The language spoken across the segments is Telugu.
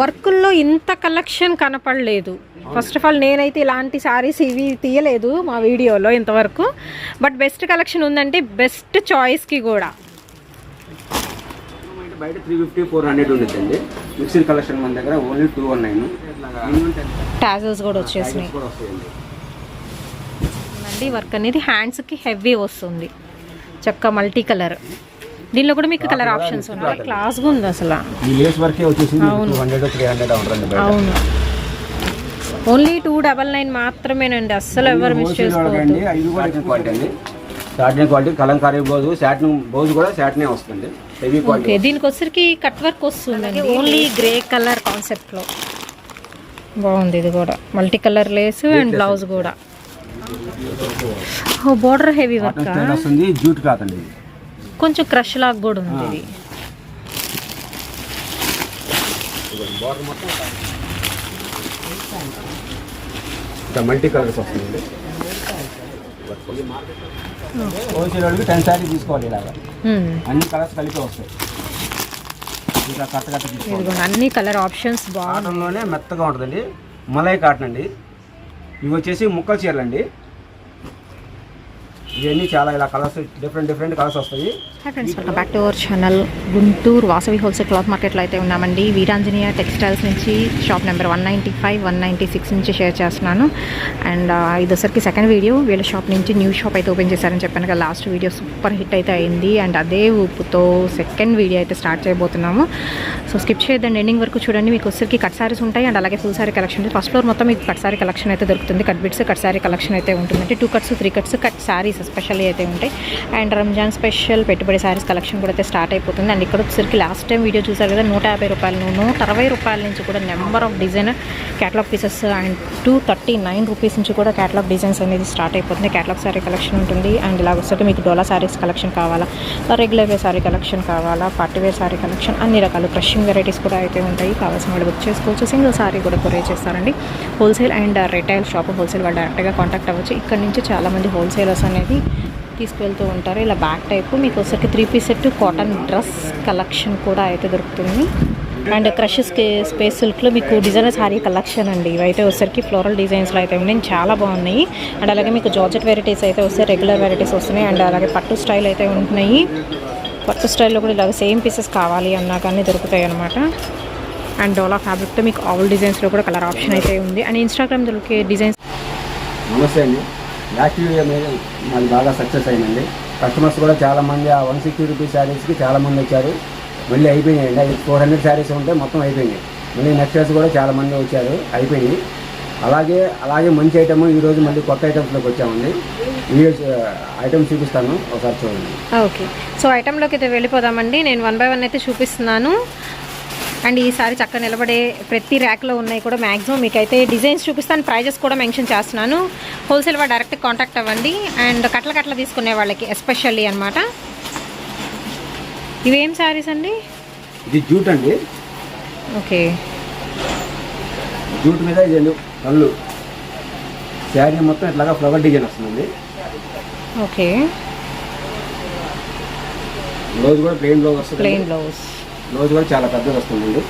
వర్కుల్లో ఇంత కలెక్షన్ కనపడలేదు. ఫస్ట్ ఆఫ్ ఆల్ నేనైతే ఇలాంటి సారీస్ ఇవి తీయలేదు మా వీడియోలో ఇంతవరకు. బట్ బెస్ట్ కలెక్షన్ ఉందంటే బెస్ట్ చాయిస్కి కూడా. అంటే బయట త్రీ ఫిఫ్టీ ఫోర్ హండ్రెడ్ ఉండొచ్చండి మిక్స్డ్ కలెక్షన్ మన దగ్గర only two one nine tassels కూడా వచ్చేసినాయి. వర్క్ అనేది హ్యాండ్స్కి హెవీ వస్తుంది. చక్క మల్టీ కలర్ దీనిలో కూడా మీకు కలర్ ఆప్షన్స్ ఉన్నాయి. క్లాస్గా ఉంది అసలు. ఈ లేస్ వర్కే వచ్చేసి టూ హండ్రెడ్ త్రీ హండ్రెడ్ ఉంటుంది బయట. అవును. ఓన్లీ టూ డబల్ నైన్ మాత్రమేనండి. అస్సలు ఎవరు మిస్ వాళ్ళకండి, ఐదు కూడా క్వాలిటీ అండి. Satin quality Kalamkari blouse satin blouse కూడా సాటినే వస్తుంది. హెవీ క్వాలిటీ ఓకే దీనికి వచ్చరికి కట్ వర్క్ వస్తుందండి. ఓన్లీ గ్రే కలర్ కాన్సెప్ట్లో. బాగుంది ఇది కూడా. Multi colour lace and blouse కూడా. ఓ బోర్డర్ హెవీ వర్క్ వస్తుంది జూట్ కాదండి కొంచెం క్రష్ లాగా కూడా ఉంది ఇది. మల్టీ కలర్స్ వస్తుంది హోల్సేల్ టెన్ శారీ తీసుకోవాలి ఇలాగా. అన్ని కలర్స్ కలిపి వస్తాయి. ఇంకా కట్ట కట్ట తీసుకోవాలి. అన్ని కలర్ ఆప్షన్స్ కాటన్లోనే మెత్తగా ఉంటుందండి. మలై కాటన్ అండి. ఇవి వచ్చేసి ముక్కల చీరలు అండి ఇవన్నీ చాలా ఇలా కలర్స్ డిఫరెంట్ డిఫరెంట్ కలర్స్ వస్తాయి. Hi friends welcome back to our channel Guntur Vasavi wholesale cloth మార్కెట్లో అయితే ఉన్నామండి. వీరాంజనేయ టెక్స్టైల్స్ నుంచి shop number one ninety five one ninety six నుంచి షేర్ చేస్తున్నాను. అండ్ uh, ఇది వచ్చరికి సెకండ్ వీడియో వీళ్ళ షాప్ నుంచి న్యూ షాప్ అయితే ఓపెన్ చేశారని చెప్పాను కదా లాస్ట్ వీడియో సూపర్ హిట్ అయితే అయింది. అండ్ అదే ఊపుతో సెకండ్ వీడియో అయితే స్టార్ట్ చేయబోతున్నాము. సో స్కిప్ చేయొద్దండి. ఎండింగ్ వరకు చూడండి. మీకు వచ్చరికి కట్ సారీస్ ఉంటాయి. అండ్ అలాగే full sari collection first floor మొత్తం మీకు కట్ సారీ కలెక్షన్ అయితే దొరుకుతుంది. Cut bits cut sari collection అయితే ఉంటుంది అంటే two cuts three cuts cut saris special అయితే ఉంటాయి. అండ్ రంజాన్ స్పెషల్ పెట్టుబడి శారీస్ కలెక్షన్ కూడా అయితే స్టార్ట్ అయిపోతుంది. అండ్ ఇక్కడ వచ్చేసరికి లాస్ట్ టైం వీడియో చూసారు కదా నూట యాభై రూపాయలు నూట అరవై రూపాయల నుంచి కూడా number of design catalogue pieces and two thirty nine rupees నుంచి కూడా క్యాటలాగ్ డిజైన్స్ అనేది స్టార్ట్ అయిపోతుంది. క్యాటలాగ్ శారీ కలెక్షన్ ఉంటుంది. అండ్ ఇలా వచ్చేసరికి మీకు డోలా శారీస్ కలెక్షన్ కావాలా రెగ్యులర్ వేర్ శారీ కలెక్షన్ కావాలా పార్టీ వేర్ శారీ కలెక్షన్ అన్ని రకాల ఫ్రెషింగ్ వెరైటీస్ కూడా అయితే ఉంటాయి. కావాల్సిన వాళ్ళు బుక్ చేసుకోవచ్చు. సింగిల్ శారీ కూడా కొరియర్ చేస్తారండి. Wholesale and retail shop wholesale వాళ్ళు డైరెక్ట్గా కాంటాక్ట్ అవ్వచ్చు. ఇక్కడ నుంచి చాలామంది హోల్సేలర్స్ అనేది తీసుకెళ్తూ ఉంటారు. ఇలా బ్యాక్ టైప్. మీకు ఒకసారి three piece set cotton dress collection కూడా అయితే దొరుకుతుంది. అండ్ క్రష్ స్పేస్ సిల్క్లో మీకు డిజైనర్ శారీ కలెక్షన్ అండి. ఇవైతే వచ్చరికి ఫ్లోరల్ డిజైన్స్లో అయితే ఉన్నాయి. చాలా బాగున్నాయి. అండ్ అలాగే మీకు జార్జెట్ వెరైటీస్ అయితే వస్తాయి రెగ్యులర్ వెరైటీస్ వస్తున్నాయి. అండ్ అలాగే పట్టు స్టైల్ అయితే ఉంటున్నాయి. పట్టు స్టైల్లో కూడా ఇలాగ సేమ్ పీసెస్ కావాలి అన్నా కానీ దొరుకుతాయి అనమాట అండ్ డోలా ఫ్యాబ్రిక్తో మీకు ఆల్ డిజైన్స్లో కూడా కలర్ ఆప్షన్ అయితే ఉంది. అండ్ ఇన్స్టాగ్రామ్ దొరికే డిజైన్స్ నమస్తే అండి. యాక్టివ్గా మీద మాది బాగా సక్సెస్ అయిందండి. కస్టమర్స్ కూడా చాలా మంది ఆ వన్ సిక్స్టీ రూపీస్ శారీస్కి చాలామంది వచ్చారు. మళ్ళీ అయిపోయినాయండి అండి ఫోర్ హండ్రెడ్ శారీస్ ఉంటే మొత్తం అయిపోయినాయి. మళ్ళీ నెక్స్ట్ డేస్ కూడా చాలామంది వచ్చారు. అయిపోయినాయి. అలాగే అలాగే మంచి ఐటమ్ ఈరోజు మళ్ళీ కొత్త ఐటమ్స్లోకి వచ్చామండి. ఈ ఐటమ్స్ చూపిస్తాను. ఒకసారి చూడండి. ఓకే. సో ఐటెంలోకి అయితే వెళ్ళిపోదామండి. నేను వన్ బై వన్ అయితే చూపిస్తున్నాను. అండ్ ఈసారి చక్కగా నిలబడే ప్రతి ర్యాక్లో ఉన్నాయి కూడా మ్యాక్సిమం మీకైతే డిజైన్స్ చూపిస్తాను ప్రైజెస్ కూడా మెన్షన్ చేస్తున్నాను. హోల్సేల్ వాళ్ళు డైరెక్ట్ కాంటాక్ట్ అవ్వండి. అండ్ కట్ల కట్ల తీసుకునే వాళ్ళకి ఎస్పెషల్లీ అనమాట ఇవేం శారీస్ అండి? ఇది జూట్ అండి. ఓకే. జూట్ మీద ఇది కళ్ళు. శారీ మొత్తం ఇట్లాగా ఫ్లవర్ డిజైన్ వస్తుందండి. ఓకే. బ్లౌజ్ కూడా ప్లెయిన్ బ్లౌజ్ వస్తుంది ప్లెయిన్ బ్లౌజ్ బ్లౌజ్ కూడా చాలా పెద్దది వస్తుందండి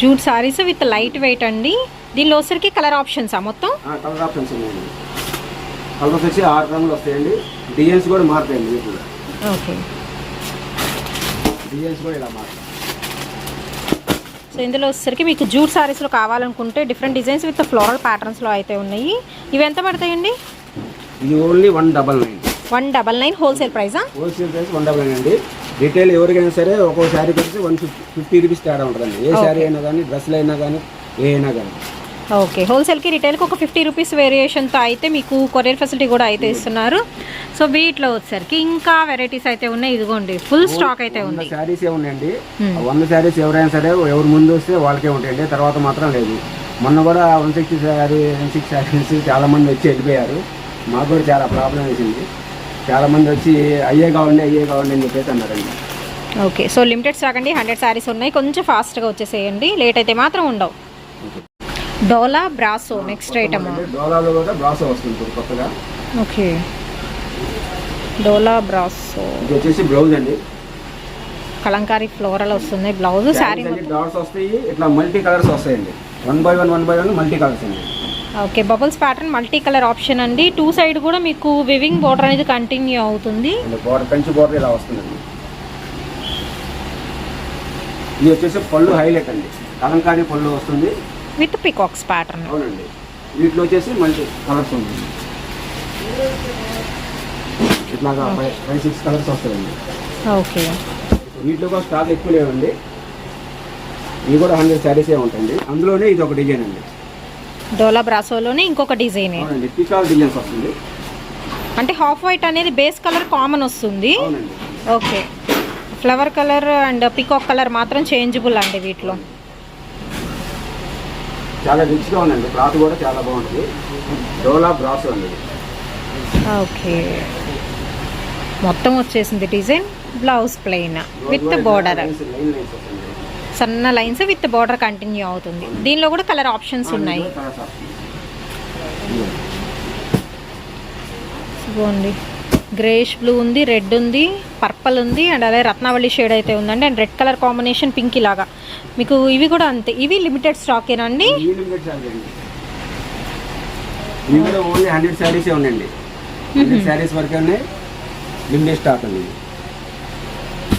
jute saris with light weight అండి. దీనిలో వచ్చరికి కలర్ ఆప్షన్సా మొత్తం? కలర్ ఆప్షన్స్ ఉన్నాయండి కలర్స్ వచ్చి ఆరు రంగులు వస్తాయండి. డిజైన్స్ కూడా మారుతాయండి వీటిలో ఓకే. డిజైన్స్ కూడా ఇలా మారుతాయి. సో ఇందులో వచ్చేసరికి మీకు జూట్ సారీస్లో కావాలనుకుంటే డిఫరెంట్ డిజైన్స్ విత్ ఫ్లోరల్ ప్యాటర్న్స్లో అయితే ఉన్నాయి. ఇవి ఎంత పడతాయండి? ఇది only one double nine. One double nine wholesale ప్రైజా wholesale price one double nine అండి. రిటైల్ ఎవరికైనా సరే ఒక్కో శారీ వచ్చి వన్ ఫిఫ్టీ ఫిఫ్టీ రూపీస్ తేడా ఉంటుందండి. ఏ శారీ అయినా కానీ డ్రెస్సులు అయినా కానీ ఏ అయినా కానీ. ఓకే హోల్సేల్కి రిటైల్కి ఒక ఫిఫ్టీ రూపీస్ వేరియేషన్తో అయితే మీకు కొరియర్ ఫెసిలిటీ కూడా అయితే ఇస్తున్నారు. సో వీటిలో వచ్చేసరికి ఇంకా వెరైటీస్ అయితే ఉన్నాయి. ఇదిగోండి ఫుల్ స్టాక్ అయితే ఉంది. శారీస్ ఏ ఉన్నాయండి? Hmm. వంద శారీస్ ఎవరైనా సరే ఎవరు ముందు వస్తే వాళ్ళకే ఉంటాయండి తర్వాత మాత్రం లేదు. మొన్న కూడా one sixty sari one six saris చాలా మంది వచ్చి వెళ్ళిపోయారు. మాకు కూడా చాలా ప్రాబ్లం వేసింది. చాలా మంది వచ్చి అయ్యే కావండి అయ్యే కావండి అని చెప్పేసి అన్నారండి. ఓకే సో లిమిటెడ్ స్టాక్ అండి. హండ్రెడ్ సారీస్ ఉన్నాయి. కొంచెం ఫాస్ట్గా వచ్చేసేయండి. లేట్ అయితే మాత్రం ఉండవు. డోలా బ్రాసో నెక్స్ట్ ఐటమ్ డోలాలో కూడా బ్రాసో వస్తుంది కొత్తగా. ఓకే. డోలా బ్రాసో. ఇది వచ్చేసి బ్లౌజ్ అండి. కలంకారీ ఫ్లోరల్ వస్తుంది. బ్లౌజ్ శారీ డాట్స్ వస్తాయి. ఇట్లా మల్టీ కలర్స్ వస్తాయండి. One by one one by one multi colours అండి. Okay bubbles pattern multi colour option అండి. టూ సైడ్ కూడా మీకు వివింగ్ బోర్డర్ అనేది కంటిన్యూ అవుతుంది. బోర్డర్ కంచి బోర్డర్ ఇలా వస్తుందండి. ఇది వచ్చేసి పళ్ళు హైలైట్ అండి. కలంకారీ పళ్ళు వస్తుంది. With peacocks pattern. అవునండి. వీటిలో వచ్చేసి మల్టీ కలర్స్ ఉంది ఇట్లాగా ఫైవ్ సిక్స్ కలర్స్ వస్తాయండి. ఓకే. వీటిలో కూడా స్టాక్ ఎక్కువ లేవండి. ఇవి కూడా హండ్రెడ్ శారీసే ఉంటాయండి. అందులోనే ఇది ఒక డిజైన్ అండి. డోలా బ్రాసోలోనే ఇంకొక డిజైన్. వస్తుంది. అంటే హాఫ్ వైట్ అనేది బేస్ కలర్ కామన్ వస్తుంది. Okay. Flower colour and peacock colour మాత్రం చేంజబుల్ అండి వీటిలో. చాలా రిచ్గా ఉందండి. క్లాత్ కూడా చాలా బాగుంటుంది డోలా బ్రాస్ అండి. ఓకే. మొత్తం వచ్చేసింది design blouse plain with border. సన్న లైన్స్ విత్ బోర్డర్ కంటిన్యూ అవుతుంది. దీనిలో కూడా కలర్ ఆప్షన్స్ ఉన్నాయి. ఇదిగోండి. గ్రేష్ బ్లూ ఉంది రెడ్ ఉంది పర్పల్ ఉంది అండ్ అలాగే రత్నావళి షేడ్ అయితే ఉందండి. And red colour combination pink ఇలాగా. మీకు ఇవి కూడా అంతే. ఇవి లిమిటెడ్ శారీ అండి. ఓన్లీ హండ్రెడ్ శారీసే ఉన్నాయండి. హండ్రెడ్ శారీస్ వరకే ఉన్నాయి. లిమిటెడ్ స్టాక్ అండి.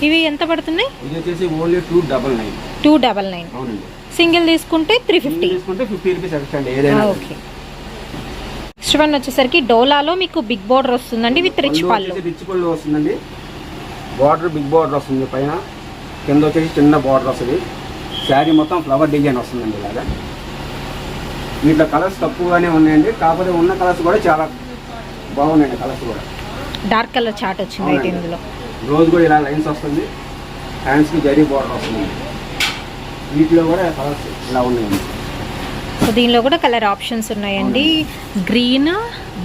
ఇవి ఎంత పడుతున్నాయి? ఇది వచ్చేసి only two double nine. Two double nine. అవునండి. సింగిల్ తీసుకుంటే త్రీ ఫిఫ్టీ. తీసుకుంటే ఫిఫ్టీ రూపీస్ ఎక్స్ట్రా అండి ఏదైనా ఓకే. నెక్స్ట్ వన్ వచ్చేసరికి డోలాలో మీకు బిగ్ బోర్డర్ వస్తుందండి విత్ రిచ్ పళ్ళు. రిచ్ పళ్ళు వస్తుందండి. బార్డర్ బిగ్ బార్డర్ వస్తుంది పైన. కింద వచ్చేసి చిన్న బార్డర్ వస్తుంది. శారీ మొత్తం ఫ్లవర్ డిజైన్ వస్తుందండి ఇలాగా. వీటిలో కలర్స్ తక్కువగానే ఉన్నాయండి. కాకపోతే ఉన్న కలర్స్ కూడా చాలా బాగున్నాయండి కలర్స్ కూడా. డార్క్ కలర్ చాట్ వచ్చింది. ఇందులో. రోజు కూడా ఇలా లైన్స్ వస్తుంది. హ్యాండ్స్కి జరీ బార్డర్ వస్తుంది. వీటిలో కూడా కలర్స్ ఇలా ఉన్నాయండి సో దీనిలో కూడా కలర్ ఆప్షన్స్ ఉన్నాయండి. గ్రీన్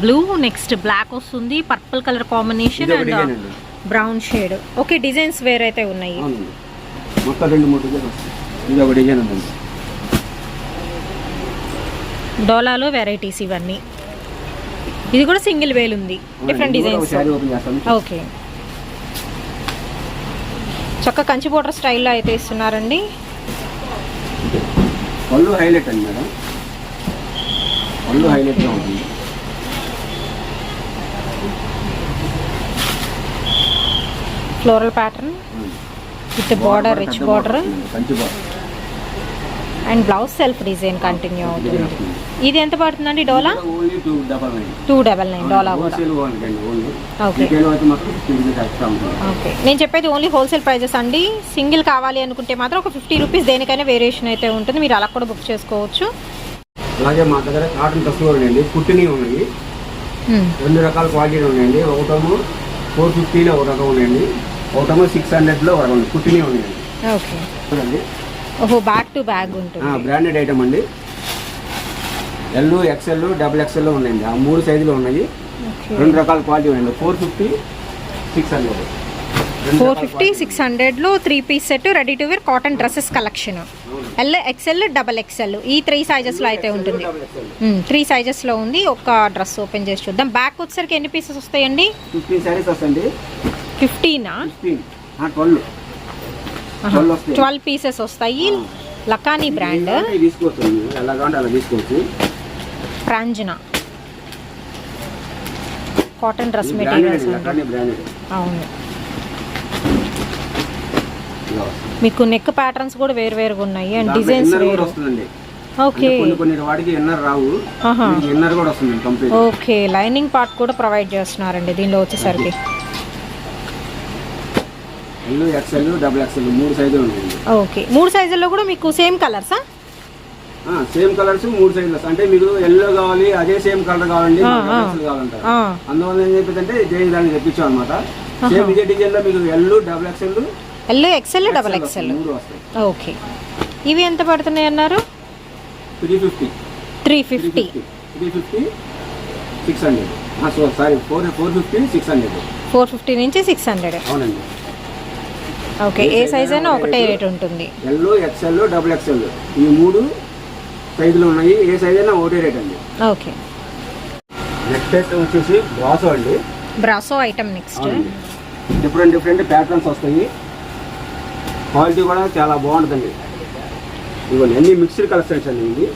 బ్లూ నెక్స్ట్ బ్లాక్ వస్తుంది. Purple colour combination and. Brown shade okay designs వేరైతే ఉన్నాయి. అవునండి. మొత్తం రెండు మూడు డిజైన్ వస్తాయి. ఇది ఒక డిజైన్ ఉందండి డోలాలో వెరైటీస్ ఇవన్నీ. ఇది కూడా సింగిల్ వేల్ ఉంది డిఫరెంట్ డిజైన్స్ ఓకే చక్క కంచి బోర్డర్ స్టైల్లో అయితే ఇస్తున్నారండి. పళ్ళు హైలైట్ అండి మేడం. పళ్ళు హైలైట్గా ఉంటుంది. Floral pattern with border rich border Kanchi border. And blouse self design continue అవుతుంది. ఇది ఎంత పడుతుందండి Dola? Two double nine. Dola okay. నేను చెప్పేది ఓన్లీ హోల్సేల్ ప్రైజెస్ అండి. సింగిల్ కావాలి అనుకుంటే మాత్రం ఒక ఫిఫ్టీ రూపీస్ దేనికైనా వేరియేషన్ అయితే ఉంటుంది. మీరు అలా కూడా బుక్ చేసుకోవచ్చు. అలాగే మా దగ్గర కాటన్ డ్రెస్సులు ఉన్నాయండి. కుట్టినవి ఉన్నాయి. రెండు రకాల క్వాలిటీలు ఉన్నాయండి. ఒకటేమో ఫోర్ ఫిఫ్టీలో ఒక రకం ఉన్నాయండి. ఒకటేమో సిక్స్ హండ్రెడ్లో ఒక రకం ఉంది కుట్టినవి ఉన్నాయండి. ఓకే. చూడండి. ఓహో బ్యాగ్ టు బ్యాగ్ ఉంటుంది. బ్రాండెడ్ ఐటమ్ అండి. ఎల్ ఎక్స్ఎల్ డబుల్ ఎక్స్ఎల్ ఉన్నాయండి. ఆ మూడు సైజులు ఉన్నాయి. రెండు రకాల క్వాలిటీ ఉన్నాయండి. Four fifty six hundred four fifty six హండ్రెడ్లో three piece set ready to wear cotton dresses collection L XL double XL ఈ త్రీ సైజెస్లో అయితే ఉంటుంది. త్రీ సైజెస్లో ఉంది. ఒక డ్రెస్ ఓపెన్ చేసి చూద్దాం. బ్యాక్ వచ్చేసరికి ఎన్ని పీసెస్ వస్తాయండి? ఫిఫ్టీన్ శారీస్ వస్తాయండి. ఫిఫ్టీన్ ట్వెల్వ్ ట్వెల్వ్ పీసెస్ వస్తాయి లకానీ బ్రాండ్ ఇవి తీసుకోవచ్చు మీరు ఎలా కావాలంటే అలా తీసుకోవచ్చు ప్రాంజనా కాటన్ డ్రెస్ మెటీరియల్స్. అవును. మీకు నెక్ ప్యాటర్న్స్ కూడా వేరు వేరుగా ఉన్నాయి అండ్ డిజైన్స్ వేరు. ఓకే ఓకే లైనింగ్ పార్ట్ కూడా ప్రొవైడ్ చేస్తున్నారండి దీనిలో వచ్చేసరికి. ఎల్ ఎక్స్ఎల్ డబుల్ ఎక్స్ఎల్ మూడు సైజులు ఉన్నాయండి ఓకే. మూడు సైజుల్లో కూడా మీకు సేమ్ కలర్సా సేమ్ కలర్స్ మూడు సైజులు అంటే మీకు ఎల్లో కావాలి అదే సేమ్ కలర్ కావాలండి. ఎక్స్ఎల్ కావాలంటారు. అందువల్ల ఏం చెప్పిందంటే ఇదే దాన్ని తెప్పించాం అనమాట సేమ్ ఇదే డిజైన్లో మీకు L double XL L XL double వస్తాయి ఓకే. ఇవి ఎంత పడుతున్నాయి అన్నారు? Three fifty three fifty three fifty six hundred sorry four four fifty six hundred four fifty నుంచి సిక్స్ హండ్రెడ్ అవునండి. ఓకే ఏ సైజ్ అయినా ఒకటే రేట్ ఉంటుంది. ఎల్ ఎక్స్ఎల్ డబుల్ ఎక్స్ఎల్ ఈ మూడు సైజులు ఉన్నాయి. ఏ సైజ్ అయినా ఒకటే రేట్ అండి. ఓకే. నెక్స్ట్ వచ్చేసి బ్రాసో అండి. Brasso item next different different patterns వస్తాయి. క్వాలిటీ కూడా చాలా బాగుంటుందండి. ఇదిగోండి అన్ని మిక్స్డ్ కలెక్షన్స్ అండి ఇది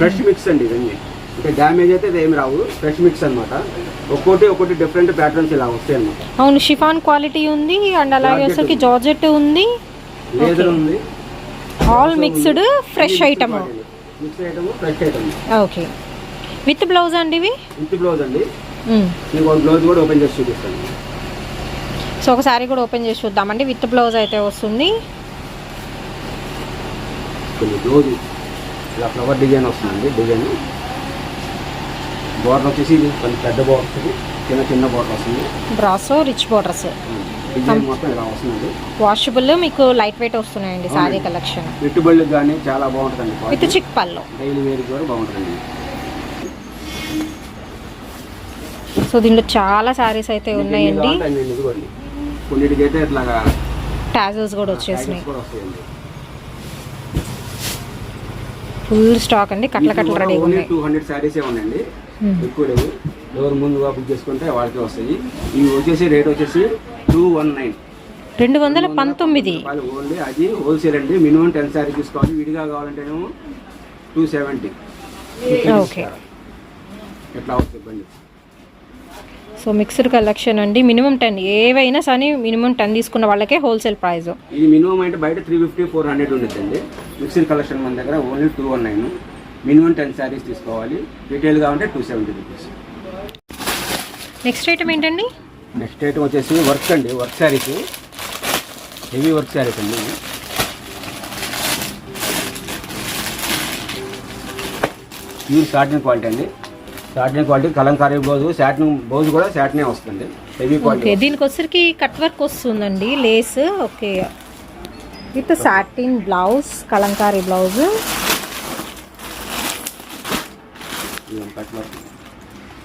ఫ్రెష్ మిక్స్ అండి ఇవన్నీ. అంటే డ్యామేజ్ అయితే ఏమి రావు. ఫ్రెష్ మిక్స్ అన్నమాట. ఒక్కోటి ఒక్కోటి డిఫరెంట్ ప్యాటర్న్స్ ఇలా వస్తాయి అన్నమాట అవును షిఫాన్ క్వాలిటీ ఉంది అండ్ అలాగే ఉంది. జార్జెట్ ఉంది. లేదర్. ఉంది. All mixed fresh item mix item fresh item okay with blouse అండి ఇవి? ఇంటి బ్లౌజ్ అండి. మ్మ్. మీకు బ్లౌజ్ కూడా ఓపెన్ చేసి చూపిస్తాను. సో ఒకసారి కూడా ఓపెన్ చేసి చూద్దామండి. విత్ బ్లౌజ్ అయితే వస్తుంది. బ్లౌజ్ ఇలా ఫ్లవర్ డిజైన్ వస్తుందండి డిజైన్ బోర్డర్ వచ్చేసి ఇది కొంచెం పెద్ద బోర్డర్ వస్తుంది. చిన్న చిన్న బోర్డర్ వస్తుంది. బ్రాసో రిచ్ బోర్డర్స్ డిజైన్ మొత్తం ఇలా వస్తుందండి వాషబుల్ మీకు లైట్ వెయిట్ వస్తున్నాయండి సారీ. కలెక్షన్. పెట్టుబడులకు కానీ చాలా బాగుంటుందండి. With chic pallu daily wear కూడా బాగుంటుందండి. సో దీంట్లో చాలా సారీస్ అయితే ఉన్నాయండి. కొన్నిటికైతే ఇట్లాగా టాజల్స్ కూడా వచ్చేసినాయి. ఫుల్ స్టాక్ అండి కట్ల కట్టలు రెడీగా ఉన్నాయి. టూ హండ్రెడ్ శారీసే ఉన్నాయండి. ఎక్కువ లేవు. ఎవరు ముందుగా బుక్ చేసుకుంటే వాళ్ళకి వస్తాయి. ఇవి వచ్చేసి రేట్ వచ్చేసి టూ వన్ నైన్ రెండు వందల పంతొమ్మిది. ఓన్లీ అది హోల్సేల్ అండి. మినిమం టెన్ శారీ తీసుకోవాలి. విడిగా కావాలంటేనేమో టూ సెవెంటీ ఓకే ఎట్లా అవుతుంది సో మిక్స్డ్ కలెక్షన్ అండి. మినిమం టెన్ ఏవైనా సరే మినిమం టెన్ తీసుకున్న వాళ్ళకే హోల్సేల్ ప్రైస్ ఇది మినిమం అంటే బయట త్రీ ఫిఫ్టీ ఫోర్ హండ్రెడ్ ఉండిద్దండి. మిక్సర్ కలెక్షన్ మన దగ్గర only two one nine minimum ten saris తీసుకోవాలి. రిటైల్ కావాలంటే two seventy rupees next item ఏంటండి? నెక్స్ట్ ఐటమ్ వచ్చేసి వర్క్ అండి work saris heavy work saris అండి. ప్యూర్ సాటిన్ క్వాలిటీ అండి. Satin quality Kalamkari blouse satin blouse కూడా సాటినే వస్తుంది. హెవీ క్వాలిటీ దీనికి వచ్చరికి కట్ వర్క్ వస్తుందండి lace okay with satin blouse Kalamkari blouse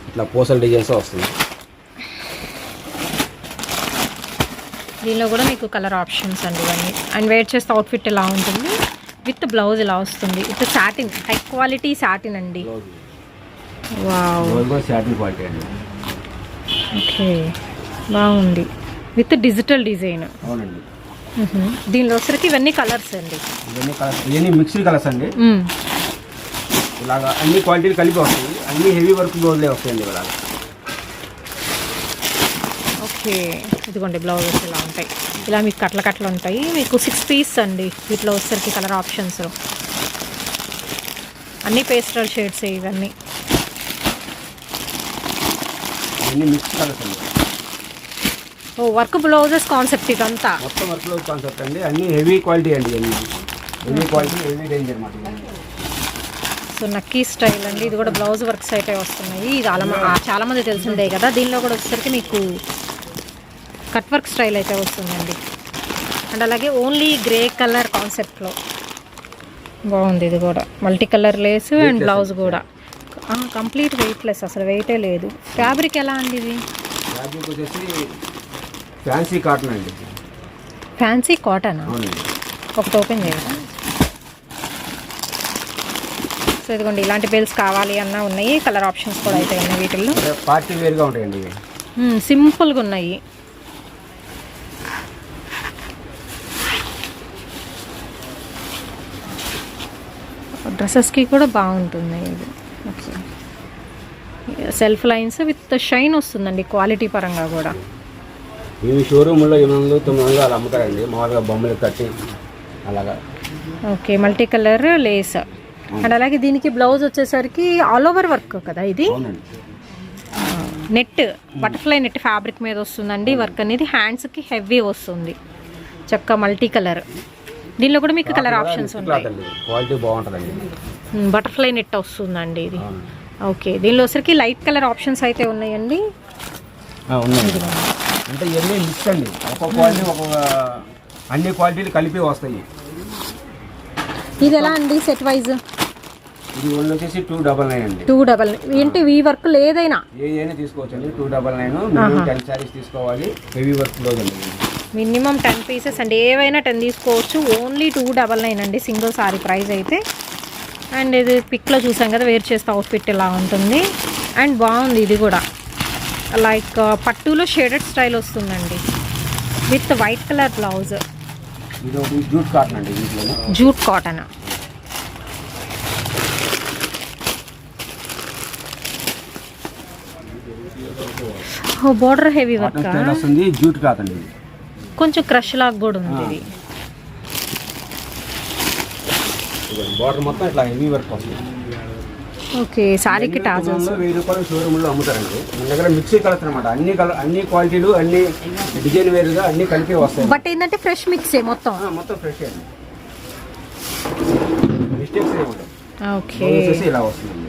ఇట్లా పూసల డిజైన్స్ వస్తుంది దీనిలో కూడా మీకు కలర్ ఆప్షన్స్ అండి ఇవన్నీ. అండ్ వేర్ చేస్తే అవుట్ఫిట్ ఎలా ఉంటుంది? విత్ బ్లౌజ్ ఇలా వస్తుంది? With satin high quality satin అండి. ఓకే. బాగుంది. విత్ డిజిటల్ డిజైన్ దీనిలో వచ్చరికి ఇవన్నీ కలర్స్ అండి. ఇవన్నీ కలర్స్ ఇవన్నీ మిక్స్డ్ కలర్స్ అండి. ఇలాగా అన్ని క్వాలిటీలు కలిపి వస్తాయి. అన్ని హెవీ వర్క్ బ్లౌజ్లే వస్తాయండి ఇలాగా ఓకే. ఇదిగోండి బ్లౌజెస్ ఇలా ఉంటాయి. ఇలా మీకు కట్ల కట్టలు ఉంటాయి. మీకు సిక్స్ పీస్ అండి వీటిలో వచ్చరికి కలర్ ఆప్షన్స్ అన్ని పేస్టల్ షేడ్స్ ఇవన్నీ. ఓ వర్క్ బ్లౌజెస్ కాన్సెప్ట్ ఇదంతా. మొత్తం వర్క్ బ్లౌజ్ కాన్సెప్ట్ అండి. అన్ని హెవీ క్వాలిటీ అండి హెవీ క్వాలిటీ హెవీ రేంజ్ అనమాట. సో నక్కీ స్టైల్ అండి. ఇది కూడా బ్లౌజ్ వర్క్స్ అయితే వస్తున్నాయి. ఇది చాలా మంది తెలిసిందే కదా. దీనిలో కూడా వచ్చేసరికి మీకు కట్ వర్క్ స్టైల్ అయితే వస్తుందండి. అండ్ అలాగే ఓన్లీ గ్రే కలర్ కాన్సెప్ట్లో బాగుంది ఇది కూడా. Multi colour lace and blouse. కూడా. కంప్లీట్ వెయిట్లెస్ అసలు వెయిటే లేదు. ఫ్యాబ్రిక్ ఎలా అండి ఇది? ఫ్యాబ్రిక్ వచ్చేసి ఫ్యాన్సీ కాటన్ అండి. Fancy cotton? ఒకటి ఓపెన్ చేయండి. సో ఇదిగోండి ఇలాంటి బిల్స్ కావాలి అన్న ఉన్నాయి. కలర్ ఆప్షన్స్ కూడా అయితే ఉన్నాయి వీటిల్లో. పార్టీ వేర్గా ఉంటాయండి సింపుల్గా ఉన్నాయి. డ్రెస్సెస్కి కూడా బాగుంటుంది ఇది. Okay. Self lines with shine వస్తుందండి క్వాలిటీ పరంగా కూడా. ఇవి షోరూంలో ఎనిమిది వందలు తొమ్మిది వందలు అలా అమ్ముతారండి. మామూలుగా బొమ్మలు కట్టి అలాగా. Okay multi colour lace. And అలాగే దీనికి బ్లౌజ్ వచ్చేసరికి ఆల్ ఓవర్ వర్క్ కదా ఇది? నెట్ బటర్ఫ్లై నెట్ ఫ్యాబ్రిక్ మీద వస్తుందండి. వర్క్ అనేది హ్యాండ్స్కి హెవీ వస్తుంది. చక్క మల్టీ కలర్. దీనిలో కూడా మీకు కలర్ ఆప్షన్స్ ఉంటాయి. క్వాలిటీ బాగుంటుందండి. బటర్ఫ్లై నెట్ వస్తుందండి ఇది. ఓకే దీనిలో వచ్చరికి లైట్ కలర్ ఆప్షన్స్ అయితే ఉన్నాయండి. అంటే ఇవన్నీ మిక్స్ అండి. క్వాలిటీ ఒక్కొక్క అన్ని క్వాలిటీలు కలిపి వస్తాయి. ఇది ఎలా అండి సెట్ వైజ్ ఇది ఓన్లీ వచ్చేసి టూ డబల్ నైన్ అండి. టూ డబల్ ఏంటి? వీ వర్క్ లేదైనా? ఏ అయినా తీసుకోవచ్చు అండి. Two double nine minimum ten saris తీసుకోవాలి. హెవీ వర్క్ ఇది. మినిమం టెన్ పీసెస్ అండి ఏవైనా టెన్ తీసుకోవచ్చు. ఓన్లీ టూ డబల్ నైన్ అండి సింగిల్ సారీ ప్రైస్ అయితే. అండ్ ఇది పిక్లో చూసాం కదా వేర్ చేస్తే అవుట్ఫిట్ ఇలా ఉంటుంది. అండ్ బాగుంది ఇది కూడా. లైక్ పట్టులో షేడెడ్ స్టైల్ వస్తుందండి. విత్ వైట్ కలర్ బ్లౌజ్ ఇది జూట్ కాటన్ అండి jute cotton. Border heavy work? వస్తుంది జూట్ కాటన్ ఇది. కొంచెం క్రష్ లాగా కూడా ఉంది ఇది. బార్డర్ మొత్తం ఇట్లా హెవీ వర్క్ వస్తుంది. ఓకే సారీకి షోరూంలో వెయ్యి రూపాయలు షోరూంలో అమ్ముతారండి. మన దగ్గర మిక్సీ కలర్స్ అనమాట అన్ని కలర్ అన్ని క్వాలిటీలు అన్ని డిజైన్ వేరుగా అన్ని కలిపి వస్తాయి బట్ ఏంటంటే ఫ్రెష్ మిక్సే మొత్తం? ఆ, మొత్తం ఫ్రెష్ అండి. మిస్టేక్స్ ఏముంటాయి ఓకే. వచ్చేసి ఇలా వస్తుందండి.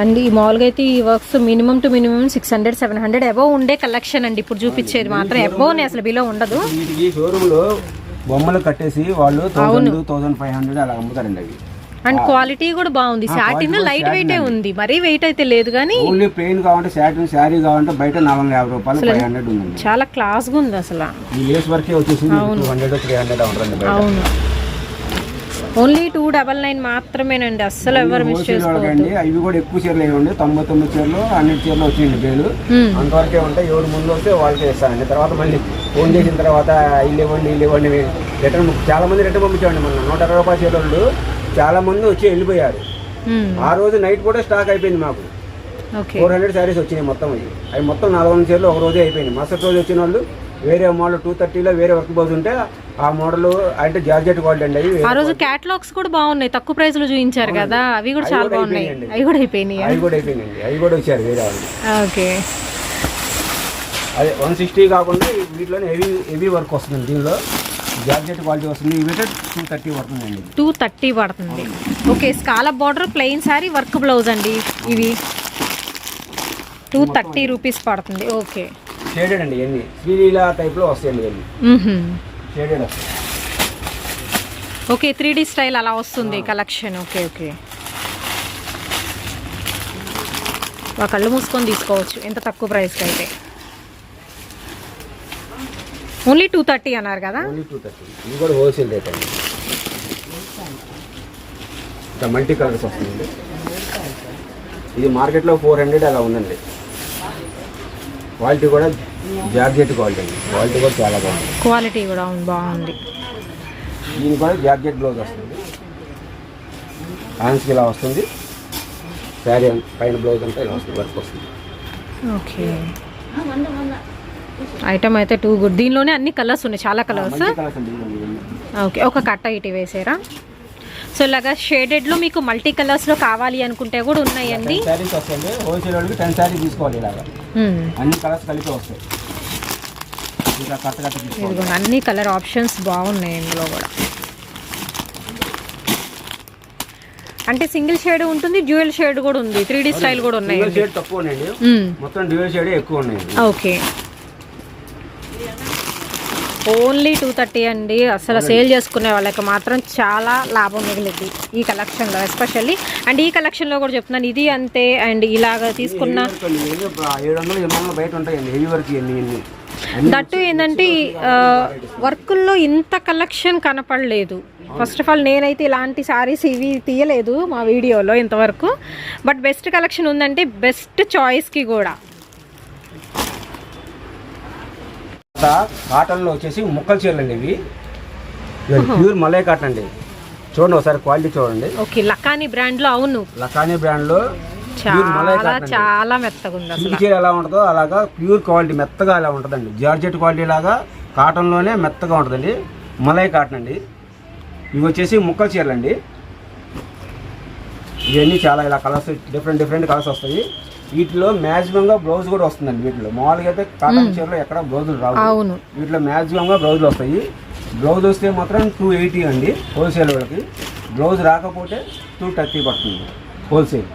అండ్ ఈ మామూలుగా అయితే ఈ works minimum two minimum six hundred seven hundred above ఉండే కలెక్షన్ అండి. ఇప్పుడు చూపించేది మాత్రం అబౌవ్ అసలు బిలో ఉండదు. వీటికి షోరూంలో బొమ్మలు కట్టేసి వాళ్ళు థౌసండ్ థౌసండ్ ఫైవ్ హండ్రెడ్ అలా అమ్ముతారండి అవి. అండ్ క్వాలిటీ కూడా బాగుంది. సాటిన్ లైట్ వెయిటే ఉంది. మరీ వెయిట్ అయితే లేదు కానీ ఓన్లీ ప్లెయిన్ కావాలంటే శారీ శారీ కావాలంటే బయట నాలుగు యాభై రూపాయలు ఫైవ్ హండ్రెడ్ ఉందండి. చాలా క్లాస్గా ఉంది అసలు. ఈ లేస్ వర్కే వచ్చేసి టూ హండ్రెడ్ త్రీ హండ్రెడ్ అవును. ఓన్లీ టూ డబల్ నైన్ మాత్రమేనండి. అస్సలు ఎవరు మిస్ వాళ్ళకండి అవి కూడా ఎక్కువ చీరలు ఇవ్వండి తొంభై తొమ్మిది చీరలు హండ్రెడ్ చీరలు వచ్చింది Hmm. అంతవరకే ఉంటాయి ఎవరు ముందు వస్తే వాళ్ళకే ఇస్తానండి. తర్వాత మళ్ళీ ఫోన్ చేసిన తర్వాత ఇల్లు ఇవ్వండి ఇల్లు ఇవ్వండి రిటర్న్ చాలా మంది రిటర్న్ పంపించామండి మొన్న. నూట అరవై రూపాయల చీరలు. చాలా మంది వచ్చి వెళ్ళిపోయారు. ఆ రోజు నైట్ కూడా స్టాక్ అయిపోయింది మాకు. ఫోర్ హండ్రెడ్ శారీస్ వచ్చినాయి మొత్తం అవి. అవి మొత్తం నాలుగు వందల చీరలు ఒక రోజే అయిపోయింది మరుసటి రోజు వచ్చిన వాళ్ళు వేరే మోడల్ టూ థర్టీలో వేరే వర్క్ బౌజ్ ఉంటే ఆ మోడల్ అంటే జార్జెట్ క్వాలిటీ అండి ఆ రోజు క్యాటలాగ్స్ కూడా బాగున్నాయి. తక్కువ ప్రైస్లో చూపించారు కదా. అవి కూడా చాలా బాగున్నాయి. అవి కూడా అయిపోయినాయి? అవి కూడా అయిపోయినాయండి. అవి కూడా వచ్చారు వేరే వాళ్ళు. ఓకే. అదే వన్ సిక్స్టీ కాకుండా వీటిలోనే హెవీ హెవీ వర్క్ వస్తుంది దీనిలో. జార్జెట్ క్వాలిటీ వస్తుంది. ఇవి టూ థర్టీ పడుతుందండి. టూ థర్టీ పడుతుంది. Okay స్కాల border plain sari work blouse అండి ఇవి. టూ థర్టీ రూపీస్ పడుతుంది. ఓకే. షేడెడ్ అండి ఇవన్నీ. శ్రీలీల టైప్లో వస్తాయండి ఇవన్నీ. షేడెడ్ వస్తాయి. ఓకే త్రీ డి స్టైల్ అలా వస్తుంది కలెక్షన్ ఓకే ఓకే. ఒక కళ్ళు మూసుకొని తీసుకోవచ్చు. ఎంత తక్కువ ప్రైస్కి అయితే. ఓన్లీ టూ థర్టీ అన్నారు కదా? Only two thirty. ఇది కూడా హోల్సేల్ రేట్ అండి. ఇంకా మల్టీ కలర్స్ వస్తుందండి. ఇది మార్కెట్లో ఫోర్ హండ్రెడ్ అలా ఉందండి. క్వాలిటీ కూడా జార్జెట్ క్వాలిటీ అండి. క్వాలిటీ కూడా చాలా బాగుంది. క్వాలిటీ కూడా బాగుంది. దీని కూడా జార్జెట్ బ్లౌజ్ వస్తుంది. హ్యాండ్స్కి ఇలా వస్తుంది. శారీ పైన బ్లౌజ్ అంతా ఇలా వస్తుంది వర్క్ వస్తుంది. ఓకే. ఐటమ్ అయితే టూ గుడ్ దీనిలోనే అన్ని కలర్స్ ఉన్నాయి. చాలా కలర్స్. ఓకే ఒక కట్ట ఇటు వేసారా? సో ఇలాగా షేడెడ్లో మీకు మల్టీ కలర్స్లో కావాలి అనుకుంటే కూడా ఉన్నాయండి. మ్మ్. అన్ని కలర్ ఆప్షన్స్ బాగున్నాయి ఇందులో కూడా. అంటే సింగిల్ షేడ్ ఉంటుంది డ్యూయల్ షేడ్ కూడా ఉంది. త్రీ డి స్టైల్ కూడా. మొత్తం డ్యూయల్ షేడ్ ఎక్కువ ఉన్నాయండి. ఓకే ఓన్లీ టూ థర్టీ అండి. అసలు సేల్ చేసుకునే వాళ్ళకి మాత్రం చాలా లాభం మిగిలింది ఈ కలెక్షన్లో ఎస్పెషల్లీ. అండ్ ఈ కలెక్షన్లో కూడా చెప్తున్నాను ఇది అంతే. అండ్ ఇలాగ తీసుకున్న దట్టు ఏంటంటే వర్కుల్లో ఇంత కలెక్షన్ కనపడలేదు. ఫస్ట్ ఆఫ్ ఆల్ నేనైతే ఇలాంటి సారీస్ ఇవి తీయలేదు మా వీడియోలో ఇంతవరకు. బట్ బెస్ట్ కలెక్షన్ ఉందంటే బెస్ట్ చాయిస్కి కూడా తర్వాత కాటన్లో వచ్చేసి ముక్కలు చీరలు అండి ఇవి. ప్యూర్ మలై కాటన్ అండి. చూడండి ఒకసారి క్వాలిటీ చూడండి. ఓకే లకానీ బ్రాండ్లో అవును. లకానీ ప్యూర్ మలై చాలా కాటన్. చాలా మెత్తగా ఉంది అసలు. చీర ఎలా ఉంటుందో అలాగా ప్యూర్ క్వాలిటీ మెత్తగా ఎలా ఉంటుందండి. జార్జెట్ క్వాలిటీ లాగా కాటన్లోనే మెత్తగా ఉంటుందండి. మలై కాటన్ అండి. ఇవి వచ్చేసి ముక్కల చీరలు అండి. ఇవన్నీ చాలా ఇలా కలర్స్ డిఫరెంట్ డిఫరెంట్ కలర్స్ వస్తాయి. వీటిలో మ్యాక్సిమంగా బ్లౌజ్ కూడా వస్తుందండి వీటిలో. మామూలుగా అయితే కాటన్ చీరలో ఎక్కడ బ్లౌజులు రావు. అవును. వీటిలో మ్యాక్సిమంగా బ్లౌజులు వస్తాయి. బ్లౌజ్ వస్తే మాత్రం టూ ఎయిటీ అండి హోల్సేల్ వాళ్ళకి. బ్లౌజ్ రాకపోతే టూ థర్టీ పడుతుంది హోల్సేల్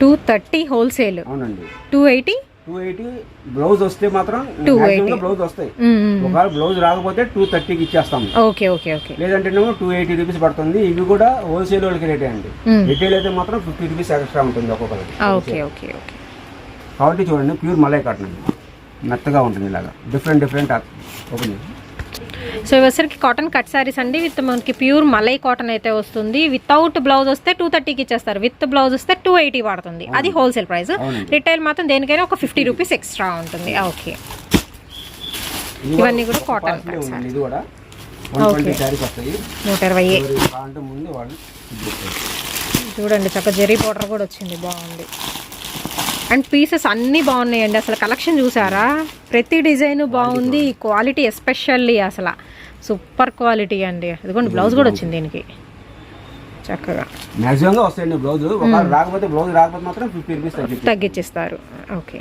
టూ థర్టీ హోల్సేల్ అవునండి. Two eighty two eighty blouse వస్తే మాత్రం 280. బ్లౌజ్ వస్తాయి. ఒకవేళ బ్లౌజ్ రాకపోతే టూ థర్టీకి ఇచ్చేస్తాం ఓకే ఓకే ఓకే. లేదంటేనేమో టూ ఎయిటీ రూపీస్ పడుతుంది. ఇవి కూడా హోల్సేల్ వాళ్ళకి రేటే అండి. రిటైల్ అయితే మాత్రం ఫిఫ్టీ రూపీస్ ఎక్స్ట్రా ఉంటుంది ఒక్కొక్కరికి. Okay okay okay. కాబట్టి చూడండి ప్యూర్ మలై కాటన్ అండి. మెత్తగా ఉంటుంది ఇలాగా. డిఫరెంట్ డిఫరెంట్ ఓపెన్ సో ఇవసరికి కాటన్ కట్ శారీస్ అండి. విత్ మనకి ప్యూర్ మలై కాటన్ అయితే వస్తుంది. వితౌట్ బ్లౌజ్ వస్తే టూ థర్టీకి ఇచ్చేస్తారు. విత్ బ్లౌజ్ వస్తే టూ ఎయిటీ పడుతుంది. అది హోల్సేల్ ప్రైస్. రిటైల్ మాత్రం దేనికైనా ఒక ఫిఫ్టీ రూపీస్ ఎక్స్ట్రా ఉంటుంది. ఓకే ఇవన్నీ కూడా కాటన్ నూట ఇరవై. చూడండి చక్క జెరీ పౌడర్ కూడా వచ్చింది. బాగుంది. అండ్ పీసెస్ అన్నీ బాగున్నాయండి. అసలు కలెక్షన్ చూసారా? ప్రతి డిజైన్ బాగుంది. క్వాలిటీ ఎస్పెషల్లీ అసలు. సూపర్ క్వాలిటీ అండి. ఇదిగోండి బ్లౌజ్ కూడా వచ్చింది దీనికి. చక్కగా. మ్యాక్సిమంగా వస్తాయండి బ్లౌజ్ ఒకవేళ రాకపోతే బ్లౌజ్ రాకపోతే మాత్రం తగ్గించిస్తారు ఓకే